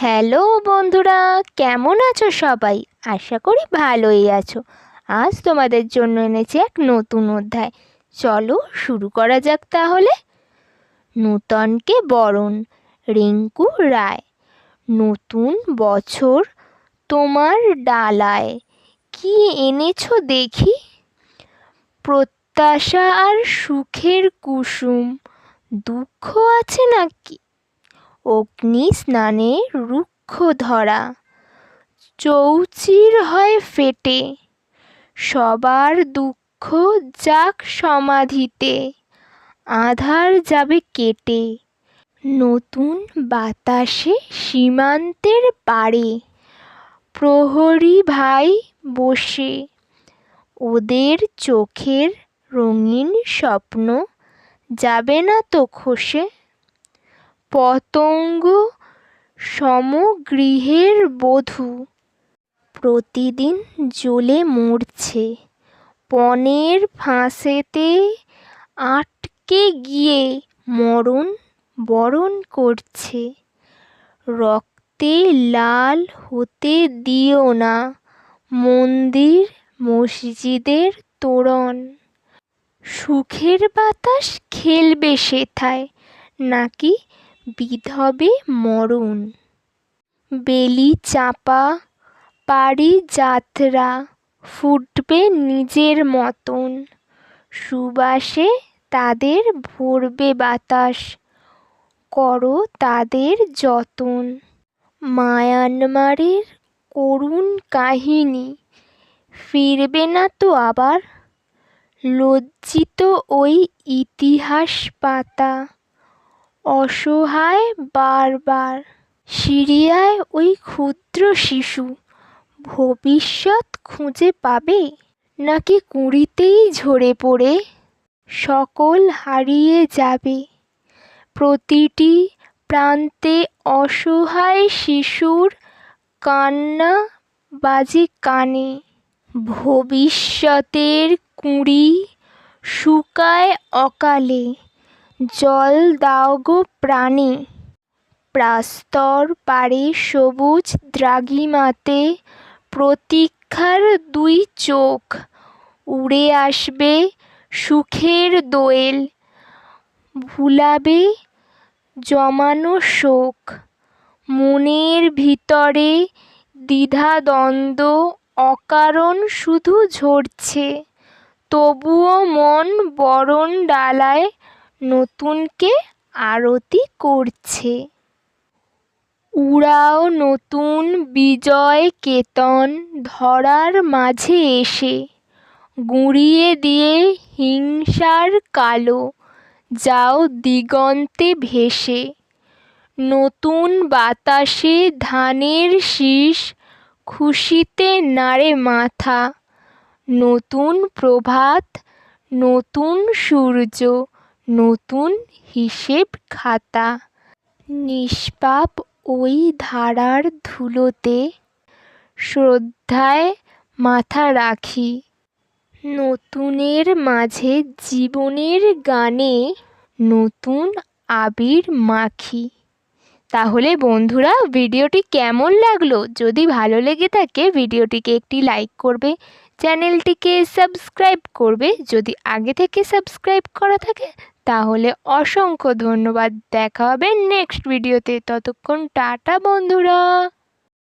Hello বন্ধুরা, কেমন আছো সবাই? আশা করি ভালোই আছো। আজ তোমাদের জন্য এনেছি এক নতুন অধ্যায়। চলো শুরু করা যাক তাহলে। নূতনকে বরণ, রিঙ্কু রায়। নতুন বছর তোমার ডালায়। কি এনেছো দেখি? প্রত্যাশা আর সুখের কুসুম, দুঃখ আছে নাকি? অগ্নি স্নানে রুক্ষ ধরা চৌচির হয় ফেটে। সবার দুঃখ যাক সমাধিতে। আধার যাবে কেটে। নতুন বাতাসে সীমান্তের পাড়ে। প্রহরী ভাই বসে। ওদের চোখের রঙিন স্বপ্ন যাবে না তো খসে। পতঙ্গ সমগৃহের বধূ। প্রতিদিন জ্বলে মরছে। পণের ফাঁসেতে আটকে গিয়ে মরণ বরণ করছে। রক্তে লাল হতে দিও না মন্দির মসজিদের তোরণ। সুখের বাতাস খেলবে সেথায়, নাকি বিধবে মরণ। বেলি চাপা পারি যাত্রা ফুটবে নিজের মতন। সুবাসে তাদের ভরবে বাতাস, করো তাদের যতন। মায়ানমারের করুণ কাহিনী, ফিরবে না তো আবার? লজ্জিত ওই ইতিহাস পাতা। অসহায় বারবার সিরিয়ায় ওই ক্ষুদ্র শিশু ভবিষ্যৎ খুঁজে পাবে? নাকি কুঁড়িতেই ঝরে পড়ে? সকল হারিয়ে যাবে। প্রতিটি প্রান্তে অসহায় শিশুর কান্না বাজে কানে। ভবিষ্যতের কুঁড়ি শুকায় অকালে। জল দাও গো প্রাণে। প্রাস্তর পারে সবুজ দ্রাঘিমাতে প্রতীক্ষার দুই চোখ। উড়ে আসবে সুখের দোয়েল, ভুলাবে জমানো শোক। মনের ভিতরে দ্বিধাদ্বন্দ্ব, অকারণ শুধু ঝরছে। তবুও মন বরণ ডালায় নতুনকে আরতি করছে। উড়াও নতুন বিজয় কেতন ধরার মাঝে এসে, গুঁড়িয়ে দিয়ে হিংসার কালো, যাও দিগন্তে ভেসে। নতুন বাতাসে ধানের শীষ, খুশিতে নাড়ে মাথা। নতুন প্রভাত, নতুন সূর্য নতুন হিসেব খাতা। নিষ্পাপ ওই ধারার ধুলোতে শ্রদ্ধায় মাথা রাখি। নতুনের মাঝে জীবনের গানে নতুন আবির মাখি। তাহলে বন্ধুরা, ভিডিওটি কেমন লাগল? যদি ভালো লেগে থাকে, ভিডিওটিকে একটি লাইক করবে, চ্যানেলটিকে সাবস্ক্রাইব করবে। যদি আগে থেকে সাবস্ক্রাইব করা থাকে তাহলে অসংখ্য ধন্যবাদ। দেখা হবে নেক্সট ভিডিওতে ততক্ষণ টাটা বন্ধুরা।